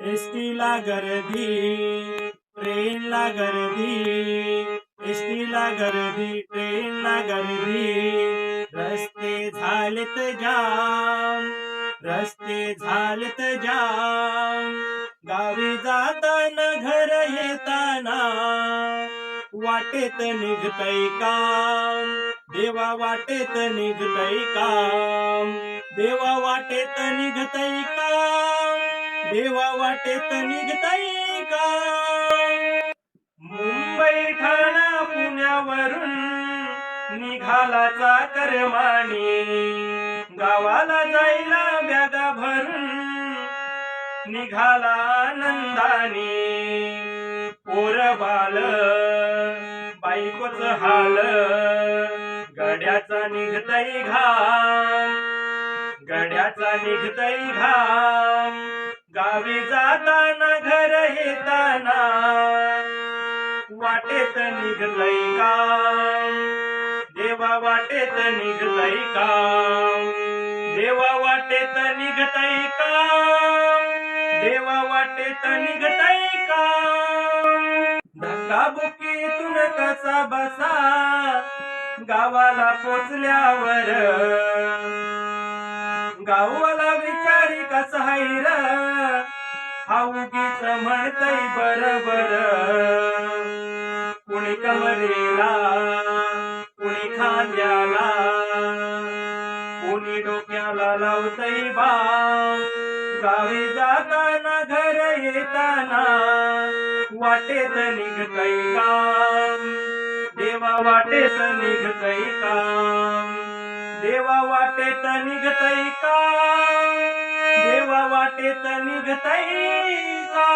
एसटीला गर्दी ट्रेनला गर्दी एसटीला गर्दी ट्रेनला गर्दी रस्ते झालेत जाम रस्ते झालेत जाम. गावी जाताना घर येताना वाटेत निघतय काम. देवा वाटेत निघतय काम. देवा वाटेत निघतय काम. देवा वाटेत निघताय का? मुंबई ठाणा पुण्यावरून निघाला चाकरमानी गावाला जायला बॅगा भरून निघाला आनंदाने. पोर बाल बायकोच हाल गड्याचा निघतय घाम गड्याचा निघतय घाम गावी जाताना घर येताना वाटेत निघलय का? देवा वाटेत निघलय का? देवा वाटेत निघतय का? देवा वाटेत निघतय का? धक्का बुकीतून कसा बसा? गावाला पोचल्यावर गाव हा उगीच म्हणतय बरोबर. कुणी कमरेला कुणी खांद्याला कुणी डोक्याला लावतय बा. गावी जाताना घर येताना वाटेत निघतय का? देवा वाटेत निघतय का? देवा तर निघतय का? देवा वाटेत निघतय का?